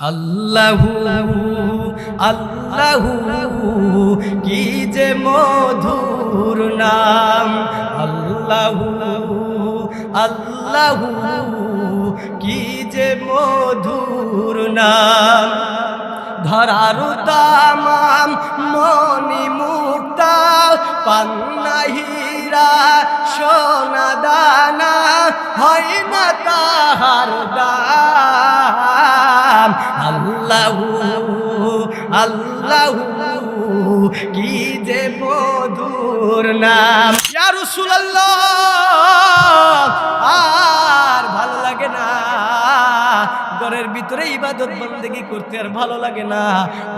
আল্লাহু আল্লাহু, কি যে মধুর নাম। আল্লাহু আল্লাহু, কি যে মধুর নাম। মনি মুক্তা পান্না হীরা সোনা দানা হয় না তাহার দাম। আল্লাহু আল্লাহু, কি যে মধুর নাম। ইয়া রাসূলুল্লাহ ভিতরে ইবাদত বন্দেগি করতে আর ভালো লাগে না।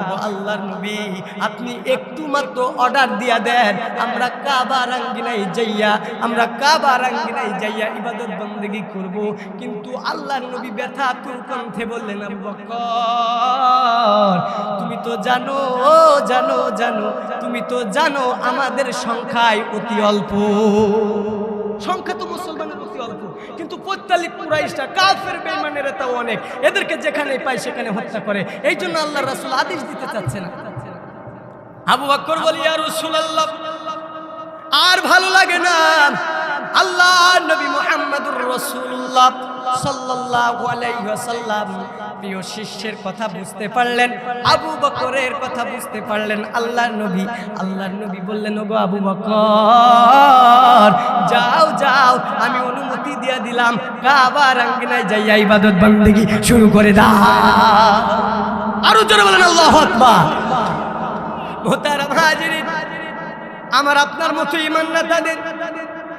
ও আল্লাহর নবী, আপনি একটু মাত্র অর্ডার দিয়া দেন। আমরা কাবা রাঙ্গিনাই যাইয়া, আমরা কাবা রাঙ্গিনাই যাইয়া ইবাদত বন্দেগি করব। কিন্তু আল্লাহর নবী ব্যথা তুর কণ্ঠে বললেন, আবু বকর, তুমি তো জানো জানো জানো, তুমি তো জানো আমাদের সংখ্যায় অতি অল্প। সংখ্যা তো অল্প কিন্তু পৈতালিক কুরাইশটা কাফের বেমানের তাও অনেক। এদেরকে যেখানে পায় সেখানে হত্যা করে। এই জন্য আল্লাহ রাসুল আদেশ দিতে চাচ্ছে না। আবু বকর বলি আর রসুল আল্লাহ আর ভালো লাগে না। আল্লাহ নবী মুহাম্মদুর রাসূলুল্লাহ সাল্লাল্লাহু শিষ্যের কথা বুঝতে পারলেন, আবু বকরের কথা বুঝতে পারলেন নবী আবু যাও যাও, আমি অনুমতি দিয়া দিলাম শুরু করে দাও। আমার আপনার মতো ইমান না তাদের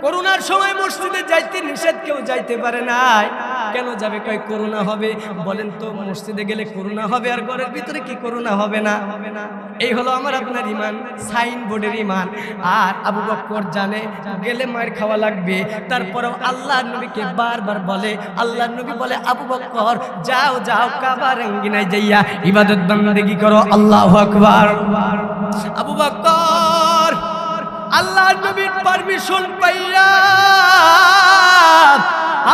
করোনার সময় মসজিদে যাইতে নিষেধ কেউ যাইতে পারে নাই। কেন যাবে? কয়, করোনা হবে। বলেন তো, মসজিদে গেলে করোনা হবে আর ঘরের ভিতরে কি করোনা হবে না? হবে না এই হলো আমার আপনার ইমান সাইন বোর্ডের ইমান। আর আবু বক্কর জানে, গেলে মায়ের খাওয়া লাগবে। তারপরেও আল্লাহ নবীকে বারবার বলে, আল্লাহ নবী বলে, আবু বক্কর, যাও যাও কাবা রঙ্গিনায় যাইয়া ইবাদত বন্দেগী করো, আল্লাহ আকবার। আবু বক্কর আল্লাহ নবীর পারমিশন পাইয়া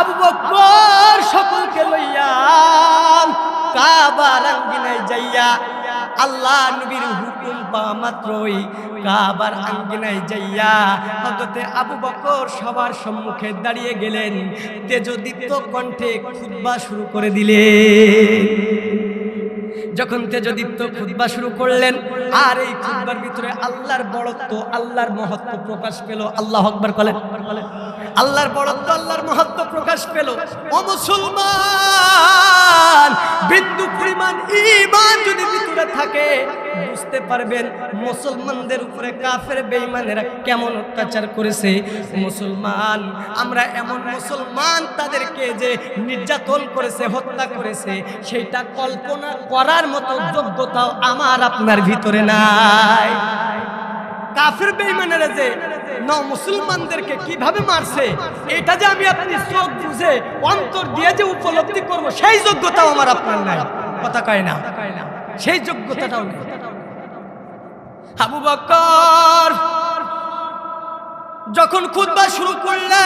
আবু বকর সকলকে লইয়া কাবা রাঙ্গিনায় যাইয়া আল্লাহ নবীর হুকুম পাওয়া মাত্রই কাবার আঙ্গিনায় যাইয়া হজরতে আবু বকর সবার সম্মুখে দাঁড়িয়ে গেলেন তেজদীপ্ত কণ্ঠে খুতবা শুরু করে দিলেন। যখন তেজদীপ্ত খুতবা শুরু করলেন, আর এই খুতবার ভিতরে আল্লাহর বড়ত্ব, আল্লাহর মহত্ব প্রকাশ পেল। আল্লাহ আকবার বলেন। আল্লাহর বড়ত্ব, আল্লাহর মহত্ব প্রকাশ পেল। ও মুসলমান, বিন্দু পরিমাণ ইমান যদি ভিতরে থাকে, বুঝতে পারবেন মুসলমানদের উপরে কাফের বেঈমানেরা কেমন অত্যাচার করেছে। মুসলমান, আমরা এমন মুসলমান তাদেরকে যে নির্যাতন করেছে, হত্যা করেছে সেইটা কল্পনা করার মতো যোগ্যতাও আমার আপনার ভিতরে নাই। কাফের বেঈমানেরা যে মুসলমানদেরকে কীভাবে মারছে, এটা যে আমি আপনি চোখ বুঝে অন্তর দিয়ে যে উপলব্ধি করব, সেই যোগ্যতাও আমার আপনার নাই। কথা কয় না? সেই যোগ্যতাটাও নেই। আবু বকর যখন খুতবা শুরু করলেন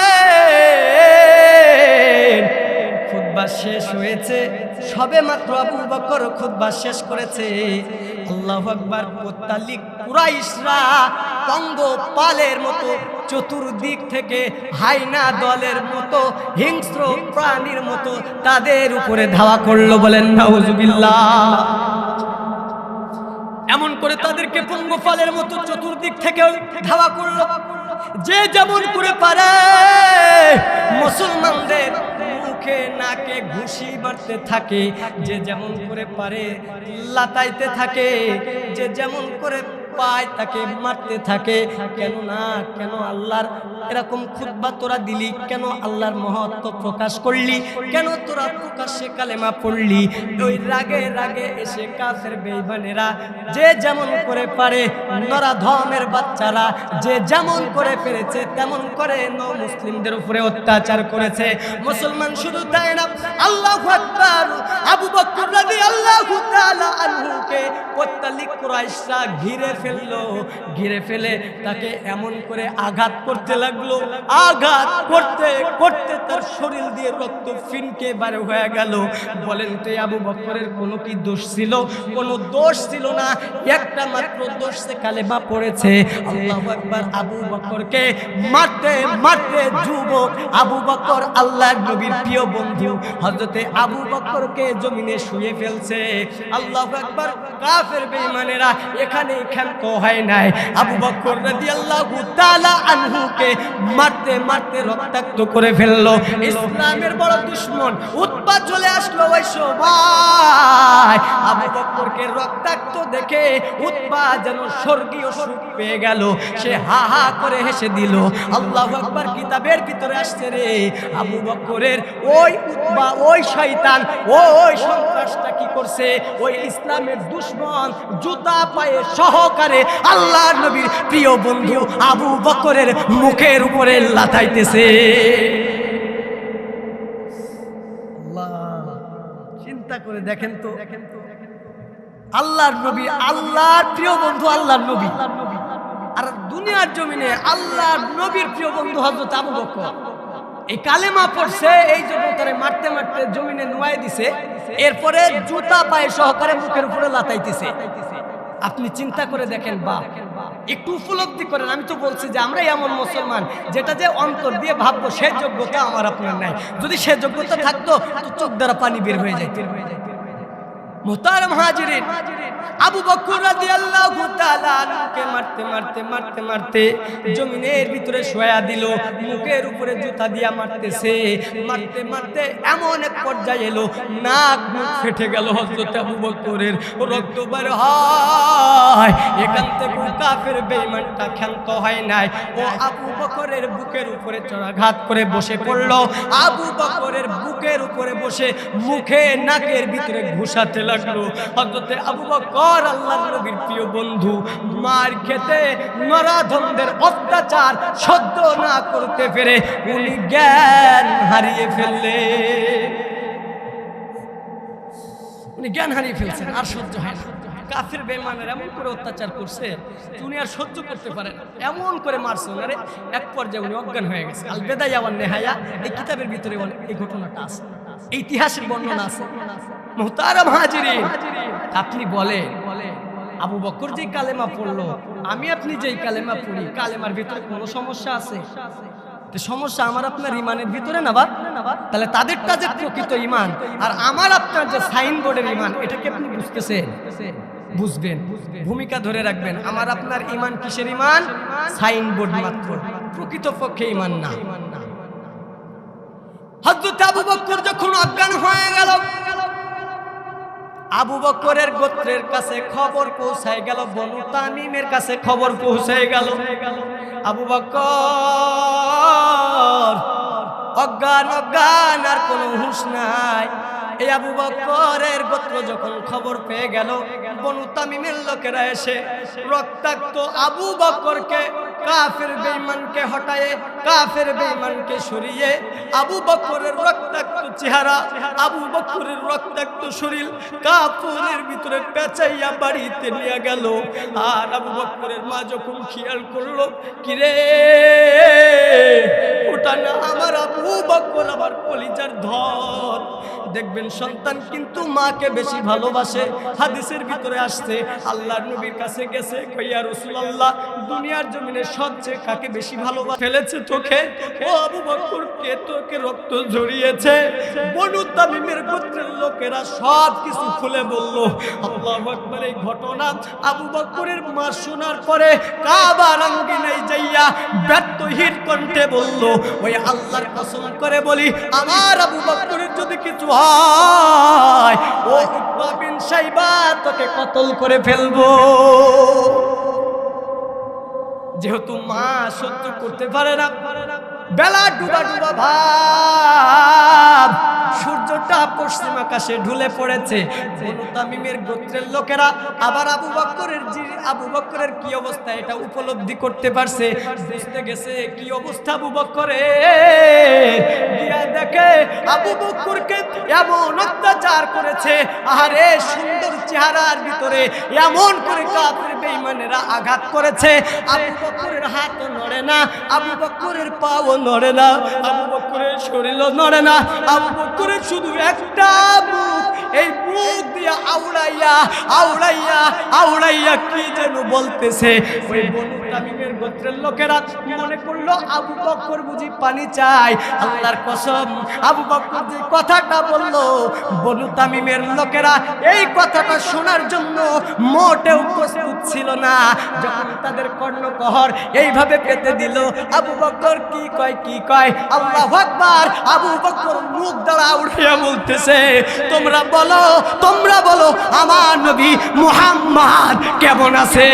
খুতবা শেষ হয়েছে। সবে মাত্র আবু বকর খুতবা শেষ করেছে। আল্লাহ আকবার কোত্তালিক কুরাইশরা পঙ্গ পালের মতো চতুর্দিক থেকে হাইনা দলের মতো, হিংস্র প্রাণীর মতো তাদের উপরে ধাওয়া করল বলেন, নাউজুবিল্লাহ। এমন করে তাদেরকে পঙ্গপালের মতো চতুর্দিক থেকে ধাওয়া করল। যে যেমন করে পারে, মুসলমানদের মুখে নাকে ঘুষি মারতে থাকে। যে যেমন করে পারে, লাতাইতে থাকে। যে যেমন করে পায়, তাকে মারতে থাকে। কেন না কেন আল্লাহর এরকম খুতবা তোরা দিলি? কেন আল্লাহর মহত্ব প্রকাশ করলি? কেন তোরা প্রকাশ্যে কালেমা পড়লি? ওই রাগে রাগে এসে কাফের বেইমানেরা যে যেমন করে পারে নরা ধমের বাচ্চারা, যে যেমন করে পেরেছে, তেমন করে ন মুসলিমদের উপরে অত্যাচার করেছে। মুসলমান শুধু তাই না, আল্লাহ আবু রাদিয়াল্লাহু তাআলা আনহুকে পত্তালিক কুরাইশরা ঘিরে ফেলল। ঘিরে ফেলে তাকে এমন করে আঘাত করতে লাগল। আঘাত করতে করতে তার শরীর দিয়ে রক্ত ফিনকে বারে হয়ে গেল। বলেন তো আবু বকরের কোনো কি দোষ ছিল? কোনো দোষ ছিল না। একটা মাত্র দোষ সে কালেমা পড়েছে। আল্লাহু আকবার আবু বকরকে মারতে মারতে যুবক আবু বকর আল্লাহর নবীর প্রিয় বন্ধু হযরতে আবু বকরকে জমিনে শুয়ে ফেলছে। আল্লাহু আকবার কাফের বেঈমানেরা এখানে ক্ষান্ত হয় নাই। আবু বকর রাদিয়াল্লাহু তাআলা আনহুকে মারতে মারতে রক্তাক্ত করে ফেলল। ইসলামের বড় দুশমন উৎপাত চলে আসলো, ওই সময় আবু বকরকে রক্তাক্ত দেখে উৎপাত যেন স্বর্গীয় সুখ পেয়ে গেল। সে হা হা করে হেসে দিল, আল্লাহ আকবার, কিতাবের ভিতরে আসছে রে। আবু বকরের ওই উৎপা, ওই শয়তান, ওই সন্ত্রাসটা কি করছে? ওই ইসলামের দুশ্মন, জুতা পায়ে সহকারে আল্লাহ নবীর প্রিয় বন্ধু আবু বকরের মুখের উপরে লাথাইতেছে। চিন্তা করে দেখেন তো। আল্লাহর নবী, আল্লাহর প্রিয় বন্ধু আল্লাহর নবী। আর দুনিয়ার জমিনে আল্লাহর নবীর প্রিয় বন্ধু হযরত আবু বকর। এই কালেমা পড়ছে, এই জন্য মারতে মারতে জমিনে নুয়াই দিছে, এরপরে জুতা পায়ে সহকারে মুখের উপরে লাতাইতেছে। আপনি চিন্তা করে দেখেন বা একটু উপলব্ধি করেন। আমি তো বলছি যে আমরা এমন মুসলমান, যেটা যে অন্তর দিয়ে ভাববো, সে যোগ্যতা আমার আপনার নাই। যদি সে যোগ্যতা থাকতো, তো চোখ দ্বারা পানি বের হয়ে যায় হয়ে মোহতারম হাজিরিন। আবু বকর রাদিয়াল্লাহু তাআলা আনহুকে মারতে মারতে মারতে মারতে জমিনের ভিতরে শোয়া দিল, মুখের উপরে জুতা দিয়া মারতেছে। মারতে মারতে এমন এক পর্যায়ে এলো, নাক, মুখ ফেটে গেল হযরত আবু বকরের রক্ত বের হয়। এখান থেকে কাফের বেঈমানটা ক্ষান্ত হয় নাই। ও আবু বকরের বুকের উপরে চড়াঘাত করে বসে পড়ল। আবু বকরের বুকের উপরে বসে মুখে, নাকের ভিতরে ঘুষাতে লাগল। হযরতে আবু বকর, আল্লাহর নবীর প্রিয় বন্ধু, মার খেতে নরাধমদের অত্যাচার সহ্য না করতে পেরে উনি জ্ঞান হারিয়ে ফেললে উনি জ্ঞান হারিয়ে ফেলছেন, আর সহ্য হয় না। কাফের বেমানের এমন করে অত্যাচার করছে উনি আর সহ্য করতে পারেন এমন করে মারছে ওনারে এক পর্যায়ে উনি অজ্ঞান হয়ে গেছে। আল বেদাই আবার নেহায়া এই কিতাবের ভিতরে এই ঘটনাটা আছে। ইতিহাসের বর্ণনা আছে। মোহতারাম হাজিরিন। আপনি বলে আবু বকর যে কালেমা পড়ল আমি আপনি যেই কালেমা পড়ি কালেমার ভিতরে কোনো সমস্যা আছে? সমস্যা আমার আপনার ইমানের ভিতরে না বা তাহলে তাদেরটা যে প্রকৃত ইমান আর আমার আপনার যে সাইনবোর্ডের ইমান এটাকে আপনি বুঝতেছেন? বুঝবেন। ভূমিকা ধরে রাখবেন আমার আপনার ইমান কিসের ইমান? সাইনবোর্ড মাত্র। প্রকৃত পক্ষে ইমান না। হযরত আবু বকর যখন আবু বকরের গোত্রের কাছে খবর পৌঁছায় গেল, বনু তামিমের কাছে খবর পৌঁছায় গেল। আবু বকর অজ্ঞান অজ্ঞান, আর কোনো হুঁশ নাই। এই আবু বকরের গোত্র যখন খবর পেয়ে গেল, বনু তামিমের লোকেরা এসে রক্তাক্ত আবু বকরকে কাফের বেঈমানকে হটায়ে, কাফের বেঈমানকে সরিয়ে আবু বকরের রক্তাক্ত চেহারা, আবু বকরের রক্তাক্ত শরীর কাপড়ের ভিতরে পেঁচাইয়া বাড়িতে নিয়ে গেল। আর আবু বকরের মা যখন খেয়াল করল, কিরে, ওটা না আমার আবু বকর, আমার কলিজার ধর। দেখবেন সন্তান কিন্তু মাকে বেশি ভালোবাসে। হাদিসের ভিতরে আসছে, আল্লাহর নবীর কাছে গেছে, কইয়া রাসূলুল্লাহ, দুনিয়ার জমিনে সবচেয়ে কাকে বেশি ভালোবাসে? ফেলেছে তোকে ও আবু বকর কে তোকে রক্ত ঝরিয়েছে। বনু তামিমের গোত্রের লোকেরা সব কিছু খুলে বলল, আল্লাহু আকবার, এই ঘটনা আবু বকরের মা শোনার পরে কাবা রঙ্গিনাই যাইয়া ব্যর্থহীন কণ্ঠে বলল, ওই আল্লাহর কসম করে বলি, আমার আবু বকরের যদি কিছু হয়, ও উতবা বিন সাইবা তোকে কতল করে ফেলব। যেহেতু মা সহ্য করতে পারে না। বেলা ডুবা ডুবা ভাব। সূর্যটা পশ্চিম আকাশে ঢুলে পড়েছে। তামিমের গোত্রের লোকেরা আবার আবু বক্করের আবু বক্করের কি অবস্থা এটা উপলব্ধি করতে পারছে? বুঝতে গেছে? কি অবস্থা আবু বক্করের? গিয়া দেখে আবু বক্করকে এমন অত্যাচার করেছে। আরে সুন্দর চেহারার ভিতরে এমন করে কাফের বেঈমানেরা আঘাত করেছে। আবু বকরের হাতও নড়ে না। আবু বকরের পাও নড়ে না, আবু বকরের শরীরও নড়ে না। আবু বকরের শুধু একটা মুখ এই মুখ দিয়ে আউড়াইয়া আউড়াইয়া আউড়াইয়া কি যেন বলতেছে? ওই বনু তামিমের গোত্রের লোকেরা মনে করল আবু বকর বুঝি পানি চাই। আল্লাহর কসম, আবু বকর যে কথাটা বলল, বনু তামিমের লোকেরা এই কথাটা শোনার জন্য মোটেও প্রস্তুত ছিল না। যখন তাদের কর্ণকহর এইভাবে পেতে দিল, আবু বকর কি কয় কি কয়? আল্লাহ আকবার, আবু বকর মুখ দ্বারা উঠিয়া বলতেছে, তোমরা বলো তোমরা বলো, আমার নবী মুহাম্মদ কেমন আছে?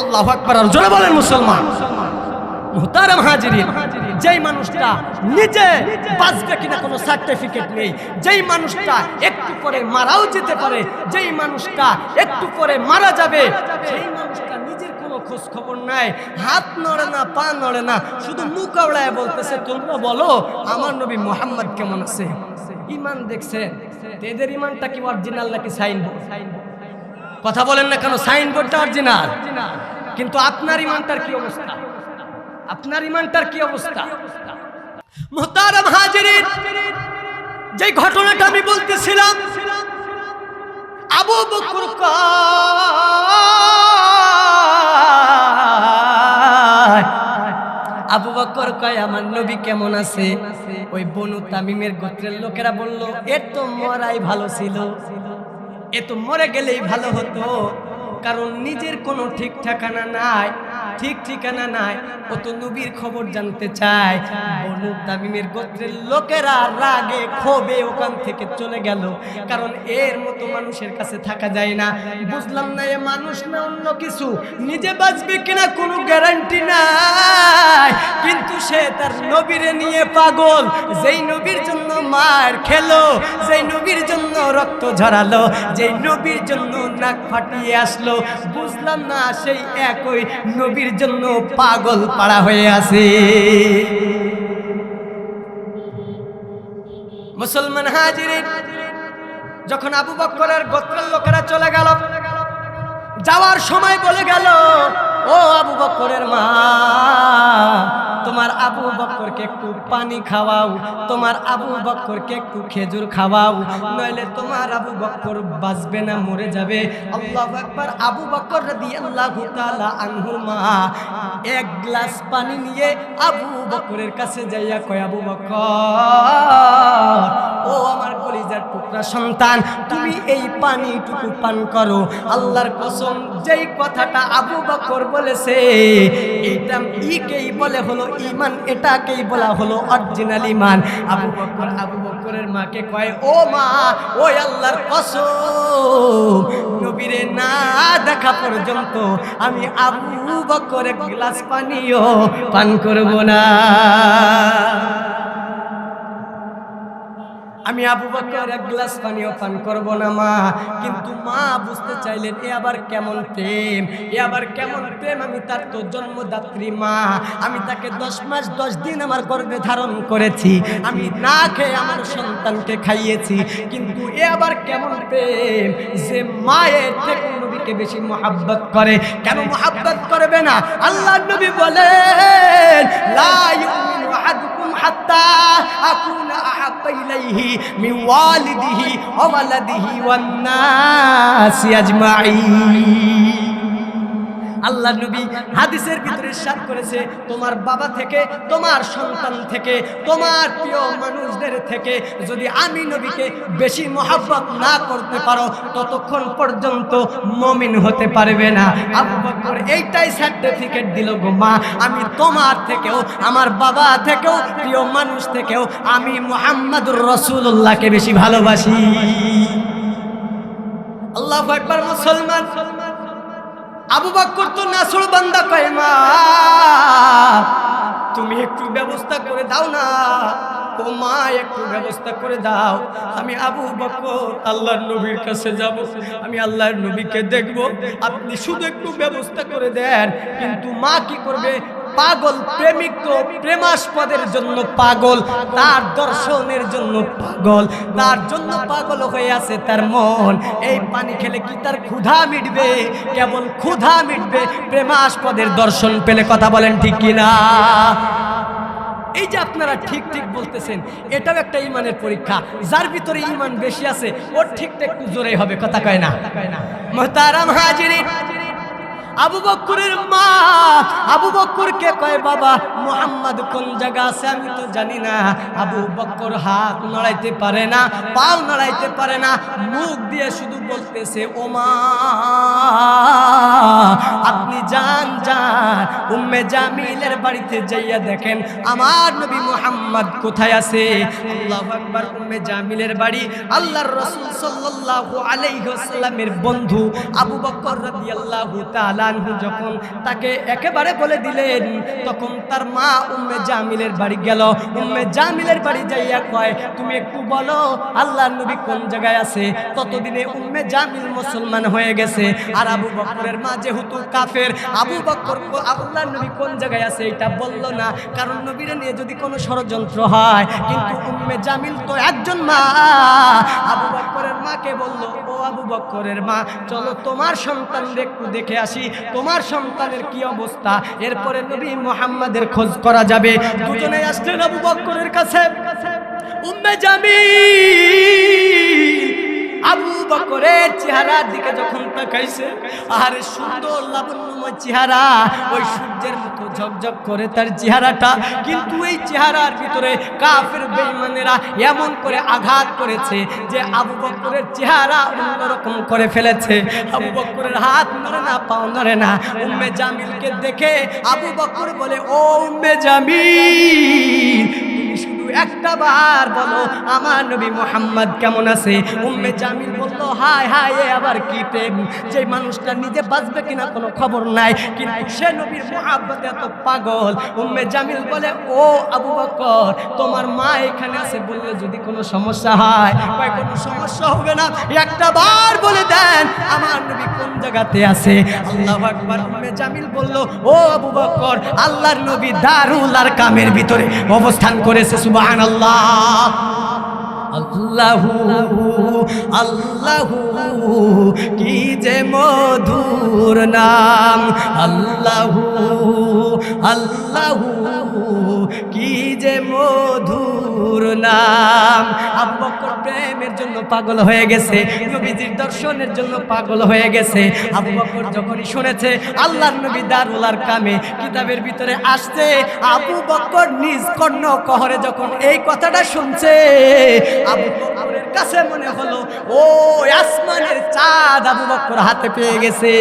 আল্লাহ আকবার আর জোরে বলেন মুসলমান। যেই কিনা কোনো সার্টিফিকেট নেই, যেই একটু মারাও যেতে পারে, যেই একটু মারা যাবে মানুষটা নিজের কোনো নাই, হাত নড়ে না, পা নড়ে না, শুধু মুখ আওড়ায় বলতেছে, তোমরা বলো, আমার নবী মোহাম্মদ কেমন আছে? ইমান দেখছে এদের ইমানটা কি অরিজিনাল নাকি সাইনবোর্ড কথা বলেন না কেন? সাইনবোর্ডটা অরিজিনাল কিন্তু আপনার ইমানটার কি অবস্থা? আপনার ইমানটার কি অবস্থা? মোহতারাম হাজিরিন যে ঘটনাটা আমি বলতেছিলাম, আবু বকর আবু বকর কয়, আমার নবী কেমন আছে? ওই বনু তামিমের গোত্রের লোকেরা বলল, এ তো মরাই ভালো ছিল। এ তো মরে গেলেই ভালো হতো কারণ নিজের কোনো ঠিক ঠিকানা নাই। ঠিক ঠিকানা নাই, ও তো নবীর খবর জানতে চায়। বনু তামিমের গোত্রের লোকেরা রাগে, ক্ষোভে ওখান থেকে চলে গেল। কারণ এর মতো মানুষের কাছে থাকা যায় না। বুঝলাম না এ মানুষ না অন্য কিছু। নিজে বাঁচবে কিনা কোনো গ্যারান্টি নাই। কিন্তু সে তার নবীরে নিয়ে পাগল। যেই নবীর জন্য মার খেলো, যেই নবীর জন্য রক্ত ঝরালো, যেই নবীর জন্য নাক ফাটিয়ে আসলো। বুঝলাম না সেই একই নবীর জন্য পাগল পাড়া হয়ে আছে। মুসলমান হাজির যখন আবু বক্করের গোত্রের লোকেরা চলে গেল যাওয়ার সময় বলে গেল, ও আবু বক্করের মা, তোমার আবু বক্করকে একটু পানি খাওয়াও, তোমার আবু বক্করকে একটু খেজুর খাওয়াও, নইলে তোমার আবু বক্কর বাঁচবে না, মরে যাবে। আল্লাহু আকবার, আবু বক্কর রাদিয়াল্লাহু তাআলা আনহুর মা এক গ্লাস পানি নিয়ে আবু বক্করের কাছে যাইয়া কয়, আবু বক্কর, ও আমার কলিজার টুকরা সন্তান, তুমি এই পানিটুকু পান করো। আল্লাহর কসম, যেই কথাটা আবু বকর বলেছে এইটা ইকেই বলে হলো ইমান এটাকেই বলা হলো অরিজিনাল ইমান আবু বকর, আবু বকরের মাকে কয়, ও মা, ওই আল্লাহর কসম, নবীরে না দেখা পর্যন্ত আমি আবু বকর গ্লাস পানিও পান করব না। আমি আবু বকর এক গ্লাস পানিও পান করব না, মা। কিন্তু মা বুঝতে চাইলেন, এ আবার কেমন প্রেম? এ আবার কেমন প্রেম? আমি তার তো জন্মদাত্রী, মা। আমি তাকে দশ মাস, দশ দিন আমার গর্ভে ধারণ করেছি। আমি না খেয়ে আমার সন্তানকে খাইয়েছি। কিন্তু এ আবার কেমন প্রেম? যে মায়ের থেকে নবীকে বেশি মোহাব্বত করে। কেন মোহাব্বত করবে না? আল্লাহ নবী বলেন, লা হাত্তা আকুনা আহাব্বা ইলাইহি মিন ওয়ালিদিহি ওয়া ওয়ালাদিহি ওয়ান আল্লাহ নবী হাদিসের ভিতরে সাত করেছে, তোমার বাবা থেকে, তোমার সন্তান থেকে, তোমার প্রিয় মানুষদের থেকে যদি আমি নবীকে বেশি মহাব্বত না করতে পারো, ততক্ষণ পর্যন্ত মমিন হতে পারবে না। আবু বকর এইটাই সার্টিফিকেট দিল, গো মা, আমি তোমার থেকেও, আমার বাবা থেকেও, প্রিয় মানুষ থেকেও, আমি মোহাম্মদুর রসুল্লাহকে বেশি ভালোবাসি। আল্লাহ একবার মুসলমান। আবু বাক্কর তো নাসর বান্দা কয়, মা, তুমি একটু ব্যবস্থা করে দাও না। ও মা, একটু ব্যবস্থা করে দাও। আমি আবু বকর, আল্লাহর নবীর কাছে যাব। আমি আল্লাহর নবীকে দেখব। আপনি শুধু একটু ব্যবস্থা করে দেন, কিন্তু মা কি করবে? পাগল প্রেমিক তো প্রেমাস্পদের জন্য পাগল, তার দর্শনের জন্য পাগল, তার জন্য পাগল হয়ে আছে তার মন। এই পানি খেলে কি তার ক্ষুধা মিটবে? কেবল ক্ষুধা মিটবে, প্রেমাস্পদের দর্শন পেলে কথা বলেন ঠিক কিনা? এই যে আপনারা ঠিক ঠিক বলতেছেন, এটাও একটা ইমানের পরীক্ষা। যার ভিতরে ইমান বেশি আছে, ওর ঠিকটা একটু জোরে হবে, কথা কয় না। মোহতারাম হাজিরিন। আবু বক্করের মা। আবু বক্করকে কয়, বাবা, মোহাম্মদ কোন জায়গা আছে আমি তো জানি না। আবু বক্কর হাত নড়াইতে পারে না পাও নড়াইতে পারে না, মুখ দিয়ে শুধু বলতেছে ও মা আপনি যান যান। উম্মে জামিলের বাড়িতে যাইয়া দেখেন, আমার নবী মোহাম্মদ কোথায় আছে? আল্লাহু আকবার, উম্মে জামিলের বাড়ি। আল্লাহর রাসূল সাল্লাল্লাহু আলাইহি ওয়াসাল্লামের বন্ধু আবু বকর রাদিয়াল্লাহু তাআলা আনহু যখন তাকে একেবারে বলে দিলেন, তখন তার মা উম্মে জামিলের বাড়ি গেল। উম্মে জামিলের বাড়ি যাইয়া কয়, তুমি একটু বলো, আল্লাহর নবী কোন জায়গায় আছে? ততদিনে উম্মে জামিল মুসলমান হয়ে গেছে। আর আবু বকরের মা যেহেতু কাফের, আবু বকর আল্লাহর নবী কোন জায়গায় আছে এটা বলল না। কারণ নবীরে নিয়ে যদি কোনো ষড়যন্ত্র হয়, কিন্তু উম্মে জামিল তো একজন মা। আবু বকরের মাকে বলল, ও আবু বকরের মা, চলো তোমার সন্তান একটু দেখে আসি। তোমার সন্তানের কি অবস্থা? এরপরে নবী মোহাম্মদের খোঁজ করা যাবে। দুজনে আসলেন আবু বকরের কাছে। উম্মে জামিল! আবু বকরের চেহারার দিকে যখন তাকাইছে আরে সুন্দর লাবণ্যময় চেহারা, ওই সূর্যের মতো ঝকঝক করে তার চেহারাটা, কিন্তু এই চেহারার ভিতরে কাফের বেঈমানেরা এমন করে আঘাত করেছে যে আবু বকরের চেহারা অন্যরকম করে ফেলেছে। আবু বকরের হাত নড়ে না, পাও নড়ে না। উম্মে জামিলকে দেখে আবু বকর বলে, ও উম্মে জামিল একটা বার বলো, আমার নবী মোহাম্মদ কেমন আছে? উম্মে জামিল বলল, হায় হায় আবার কি প্রেম? যে মানুষটা নিজে বাঁচবে কিনা কোনো খবর নাই। সে নবীর এত পাগল। উম্মে জামিল বলে, ও আবু বকর, তোমার মা এখানে আছে বললে যদি কোনো সমস্যা হয়? কোনো সমস্যা হবে না। একটা বার বলে দেন, আমার নবী কোন জায়গাতে আছে? আল্লাহ আকবার। উম্মে জামিল বলল, ও আবু বকর, আল্লাহর নবী দারুল আর কামের ভিতরে অবস্থান করেছে সুবহানাল্লাহ। আল্লাহু আল্লাহু কি যে মধুর নাম। আল্লাহু আল্লাহু। কি যে মধুর নাম। আবু বকর প্রেমের জন্য পাগল হয়ে গেছে, নবীজির দর্শনের জন্য পাগল হয়ে গেছে। আবু বকর যখনই শুনেছে, আল্লাহর নবী দারুলার কামে কিতাবের ভিতরে আসছে, আবু বকর নিজ কর্ণ কহরে যখন এই কথাটা শুনছে, আবু বকরের কাছে মনে হলো ও আসমানের চাঁদ আবু বকর হাতে পেয়ে গেছে।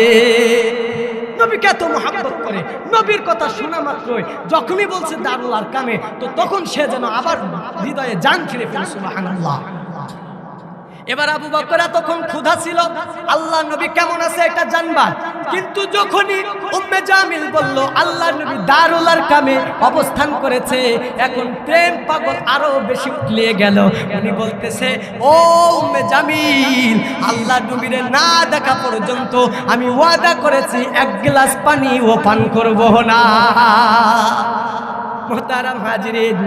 নবীকে এত মহাব্বত করে? নবীর কথা শোনা মাত্রই যখনই বলছে দারুল আর কামে তো তখন সে যেন আবার হৃদয়ে জান ফিরে ফেলে, সুবহানাল্লাহ। এবার আবু বকর এতক্ষণ ক্ষুধা ছিল। আল্লাহ নবী কেমন আছে এটা জানবার? কিন্তু যখনই উম্মে জামিল বলল, আল্লাহ নবী দারুলার কামে অবস্থান করেছে, এখন প্রেম পাগল আরও বেশি উঠলিয়ে গেল। উনি বলতেছে, ও উম্মে জামিল, আল্লাহ নবীরে না দেখা পর্যন্ত আমি ওয়াদা করেছি, এক গ্লাস পানি ও পান করব না। মোহতারাম হাজিরিন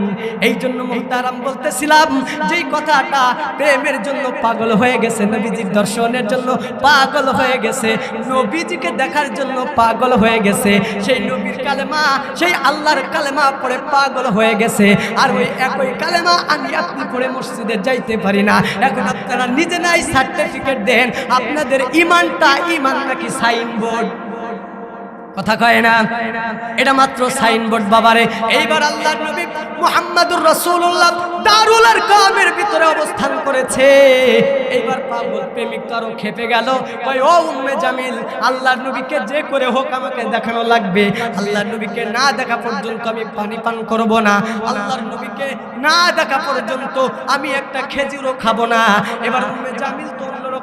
এই জন্য মোহতারাম বলতেছিলাম, যেই কথাটা প্রেমের জন্য পাগল হয়ে গেছে নবীজির দর্শনের জন্য, পাগল হয়ে গেছে। নবীজিকে দেখার জন্য পাগল হয়ে গেছে। সেই নবীর কালেমা, সেই আল্লাহর কালেমা পড়ে পাগল হয়ে গেছে। আর ওই একই কালেমা আমি আপনি পড়ে মসজিদে যাইতে পারি না। এখন আপনারা নিজে নাই সার্টিফিকেট দেন, আপনাদের ইমানটা ইমান নাকি সাইনবোর্ড? কথা কয় না? এটা মাত্র সাইনবোর্ড বাবারে। এইবার আল্লাহ নবী মুহাম্মাদুর রাসূলুল্লাহ দারুল আর কামের ভিতরে অবস্থান করেছে। এইবার পাগল প্রেমিক তো খেপে গেল। কয়, ও উম্মে জামিল আল্লাহর নবীকে যে করে হোক আমাকে দেখানো লাগবে। আল্লাহর নবীকে না দেখা পর্যন্ত আমি পানি পান করব না। আল্লাহর নবীকে না দেখা পর্যন্ত আমি একটা খেজুরও খাব না। এবার উম্মে জামিল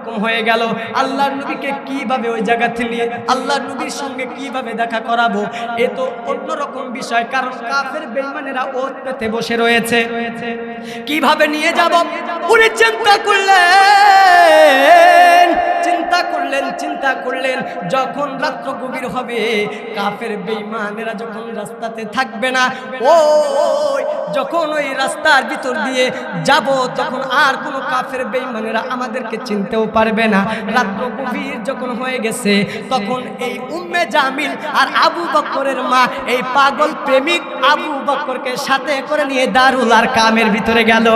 অন্যরকম হয়ে গেল। আল্লাহর নবীকে কীভাবে ওই জায়গা থেকে, আল্লাহর নবীর সঙ্গে কীভাবে দেখা করাবো, এ তো অন্যরকম বিষয়, কারণ কাফের বেঈমানেরা ওত পেতে বসে রয়েছে। কীভাবে নিয়ে যাব? উনি চিন্তা করলেন চিন্তা করলেন চিন্তা করলেন, যখন রাত্র গভীর হবে, কাফের বেঈমানেরা যখন রাস্তাতে থাকবে না ও যখন ওই রাস্তার ভিতর দিয়ে যাব, তখন আর কোনো কাফের বেঈমানেরা আমাদেরকে চিনতেও পারবে না। রাত্র গভীর যখন হয়ে গেছে, তখন এই উম্মে জামিল আর আবু বক্করের মা, এই পাগল প্রেমিক আবু বক্করকে সাথে করে নিয়ে দারুল আর কামের ভিতরে গেল।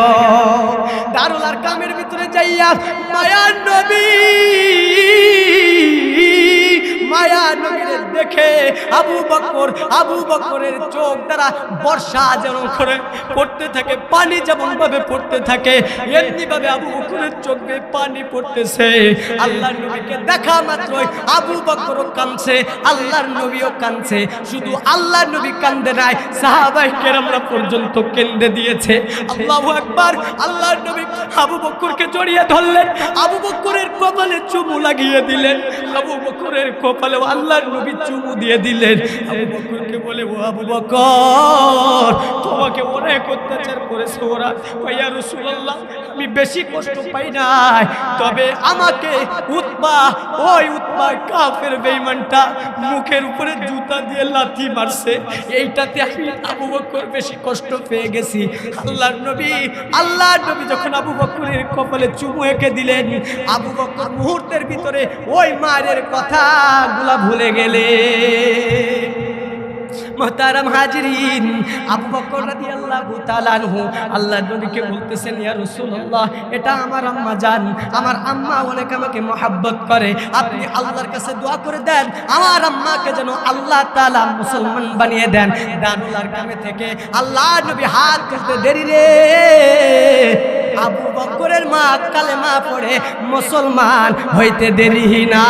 দারুল আর কামের ভিতরে যাইয়া মায়ার নবী الذي মায়া নবীরে দেখে আবু বকর, আবু বকরের চোখ দ্বারা বর্ষা যেমন করে পড়তে থাকে, পানি যেমন ভাবে পড়তে থাকে এমনি ভাবে আবু বকরের চোখ দিয়ে পানি পড়তেছে। আল্লাহর নবীকে দেখা মাত্রই আবু বকরও কাঁদছে, আল্লাহর নবীও কাঁদছে। শুধু আল্লাহর নবী কান্দে নাই, সাহাবাই কেরামরা পর্যন্ত কেন্দ্রে দিয়েছে। আল্লাহু আকবার, আল্লাহর নবী আবু বকরকে জড়িয়ে ধরলেন, আবু বকরের কপালে চুমু লাগিয়ে দিলেন, আবু বকরের কপালে আল্লাহর নবী চুমু দিয়ে দিলেন। আবু বকরকে বলে, ও আবু বকর, তোমাকে অনেক অত্যাচার করেছে ওরা। ভাইয়া রাসূলুল্লাহ, আমি বেশি কষ্ট পাই নাই। তবে আমাকে উতবা ওই উতবা কাফের বেঈমানটা মুখের উপরে জুতা দিয়ে লাথি মারছে। এইটাতে আমি আবু বকর বেশি কষ্ট পেয়ে গেছি। আল্লাহর নবী আল্লাহর নবী যখন আবু বকরের কপালে চুমু এঁকে দিলেন, আবু বকর মুহূর্তের ভিতরে ওই মায়ের কথাগুলা ভুলে গেলে। মোহতারাম হাজরিন, আবু বকর রাদিয়াল্লাহু তাআলা আনহু, আল্লাহর নবীকে বলতেছেন, ইয়া রাসূলুল্লাহ, এটা আমার আম্মা জান, আমার আম্মা অনেক আমাকে মহাব্বত করে। আপনি আল্লাহর কাছে দোয়া করে দেন, আমার আম্মাকে যেন আল্লাহ তাআলা মুসলমান বানিয়ে দেন। দানুলার কামে থেকে আল্লাহ নবী হাত তুলতে দেরি রে। আবু বকরের মা কালেমা পড়ে মুসলমান হইতে দেরি না।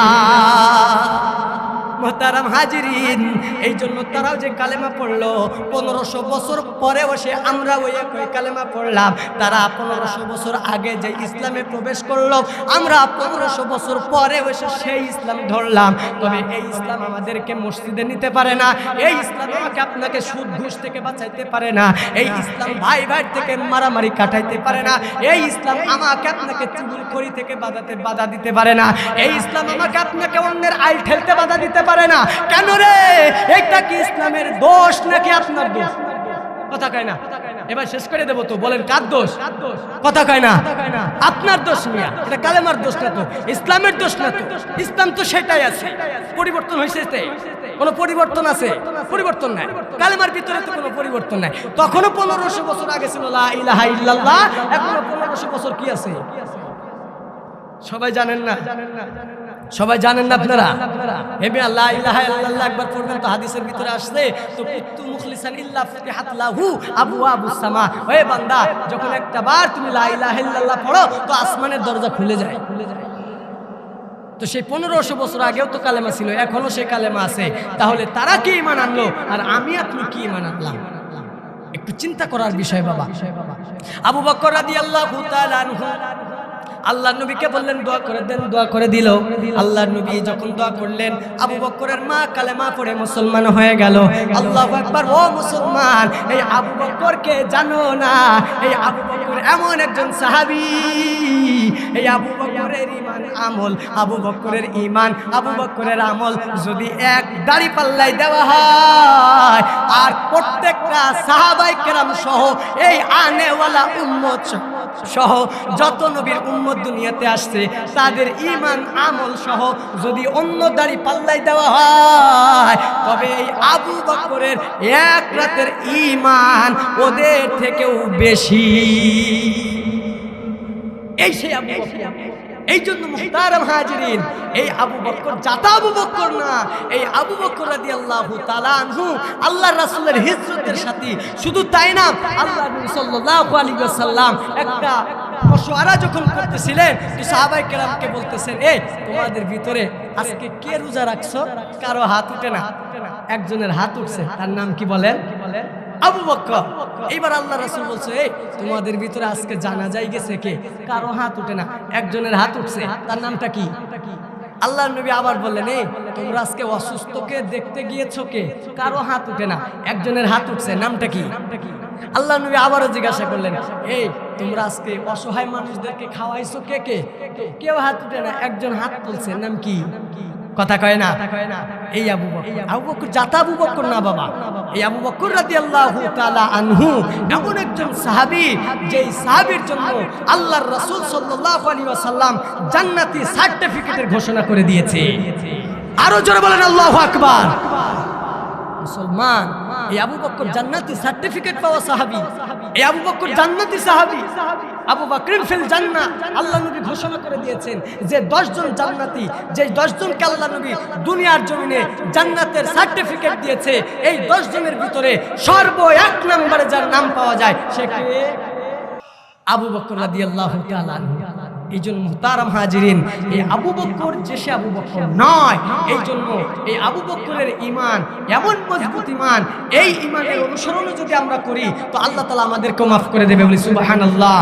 মোহতারাম হাজিরিন। এই জন্য তারাও যে কালেমা পড়ল, পনেরোশো বছর পরে বসে আমরা ওই একই কালেমা পড়লাম। তারা পনেরোশো বছর আগে যে ইসলামে প্রবেশ করল, আমরা পনেরোশো বছর পরে বসে সেই ইসলাম ধরলাম। তবে এই ইসলাম আমাদেরকে মসজিদে নিতে পারে না। এই ইসলাম আমাকে আপনাকে সুদ, ঘুষ থেকে বাঁচাইতে পারে না। এই ইসলাম ভাই ভাই থেকে মারামারি কাটাইতে পারে না। এই ইসলাম আমাকে আপনাকে চুগুল করি থেকে বাধাতে বাধা দিতে পারে না। এই ইসলাম আমাকে আপনাকে অন্যের আইল ঠেলতে বাধা দিতে পারে না। কেন রে? এটা কি ইসলামের দোষ নাকি আপনার দোষ? কথা কয় না। এবার শেষ করে দেবো তো। বলেন, কার দোষ? কথা কয় না। আপনার দোষ মিয়া। এটা কালেমার দোষ না তো। ইসলামের দোষ না তো। ইসলাম তো সেটাই আছে। পরিবর্তন হয়েছে। কোনো পরিবর্তন আছে? পরিবর্তন নাই। কালেমার ভিতরে তো কোনো পরিবর্তন নাই। তখনও পনেরোশো বছর আগে ছিল লা ইলাহা ইল্লাল্লাহ। এখনও পনেরোশো বছর কি আছে? সবাই জানেন না জানেন না? সবাই জানেন না আপনারা? হেবে আল্লাহ ইলাহা ইল্লাল্লাহ, একবার পড়বেন তো হাদিসের ভিতরে আসছে। তো কুত্তু মুখলিসান ইল্লা ফাতিহাত লাহু আবু আবুস সামা। ওয়ে বান্দা, যখন একটা বার তুমি লা ইলাহা ইল্লাল্লাহ পড়ো, তো আসমানের দরজা খুলে যায়। তো সেই পনেরোশো বছর আগেও তো কালেমা ছিল এখনও সেই কালেমা আছে। তাহলে তারা কি ইমান আনলো? আর আমি আপনি কি ইমান আনলাম? একটু চিন্তা করার বিষয় বাবা। আবু বকর রাদিয়াল্লাহু তাআলা আনহু আল্লাহ নবীকে বললেন, দোয়া করে দেন, দোয়া করে দিল। আল্লাহ নবী যখন দোয়া করলেন, আবু বকরের মা কালেমা পড়ে মুসলমান হয়ে গেল। আল্লাহ একবার ও মুসলমান, এই আবু বকরকে জানো না, এই আবু বকর এমন একজন সাহাবি। এই আবু বকরের ইমান আমল, আবু বকরের ইমান আবু বকরের আমল যদি এক দাড়ি পাল্লাই দেওয়া হয়, আর প্রত্যেকটা সাহাবাই কেরাম সহ এই আনেওয়ালা উম্মত সহ যত নবীর উম্মত দুনিয়াতে আসছে, তাদের ইমান আমল সহ যদি অন্য দাড়ি পাল্লাই দেওয়া হয়, তবে এই আবু বকরের এক রাতের ইমান ওদের থেকেও বেশি। এই সেই আবু এই জন্য মুখতারাম হাজিরিন, এই আবু বক্কর জাতা আবু বক্কর না, এই আবু বক্কর রাদিয়াল্লাহু তাআলা আনহু আল্লাহর রাসূলের হিজরতের সাথী। শুধু তাই না, আল্লাহ নবী সাল্লাল্লাহু আলাইহি ওয়াসাল্লাম একটা মশওয়ারা যখন করতেছিলেন, তো সাহাবায়ে কেরামকে বলতেছেন এই তোমাদের ভিতরে আজকে কে রোজা রাখছো? কারও হাত উঠে না। একজনের হাত উঠছে, তার নাম কি বলেন? আবু বক্কর এইবার আল্লাহ রাসূল বলছে তোমাদের ভিতরে আজকে জানা যায় গেছে কে? কারও হাত উঠে না। একজনের হাত উঠছে। তার নামটা কি? আল্লাহ নবী আবার বললেন, এই, তোমরা আজকে অসুস্থকে দেখতে গিয়েছো কে? কারও হাত উঠে না। একজনের হাত উঠছে। নামটা কি? আল্লাহ নবী আবারও জিজ্ঞাসা করলেন, এই, তোমরা আজকে অসহায় মানুষদেরকে খাওয়াইছো কে কে? কেউ হাত উঠে না। একজন হাত তুলছে। নাম কি? কথা কয় না? এই আবু বকর। আবু বকর জাতা আবু বকর না বাবা। এই আবু বকর রাদিয়াল্লাহু তাআলা আনহু এমন একজন সাহাবী যেই সাহাবীর জন্য আল্লাহর রাসূল সাল্লাল্লাহু আলাইহি ওয়াসাল্লাম জান্নাতি সার্টিফিকেটের ঘোষণা করে দিয়েছে। আরও জোরে বলেন আল্লাহু আকবার। মুসলমান এই আবু বকর জান্নাতি সার্টিফিকেট পাওয়া সাহাবী। এই আবু বকর জান্নাতি সাহাবি। আবু বকরিন ফিল জান্না আল্লাহ নবী ঘোষণা করে দিয়েছেন যে 10 জন জান্নাতি, যে 10 জনকে আল্লাহ নবী দুনিয়ার জমিনে জান্নাতের সার্টিফিকেট দিয়েছে, এই 10 জনের ভিতরে সর্ব এক নম্বরে যার নাম পাওয়া যায় সে আবু বকর রাদিয়াল্লাহু তাআলা। এই জন্য মুহতারাম হাজিরিন এই আবু বক্কর যে সে আবু বকর নয়। এই জন্য এই আবু বকরের ইমান এমন মজবুত ইমান এই ইমানের অনুসরণও যদি আমরা করি তো আল্লাহ তালা আমাদেরকে মাফ করে দেবে বলি সুবাহান আল্লাহ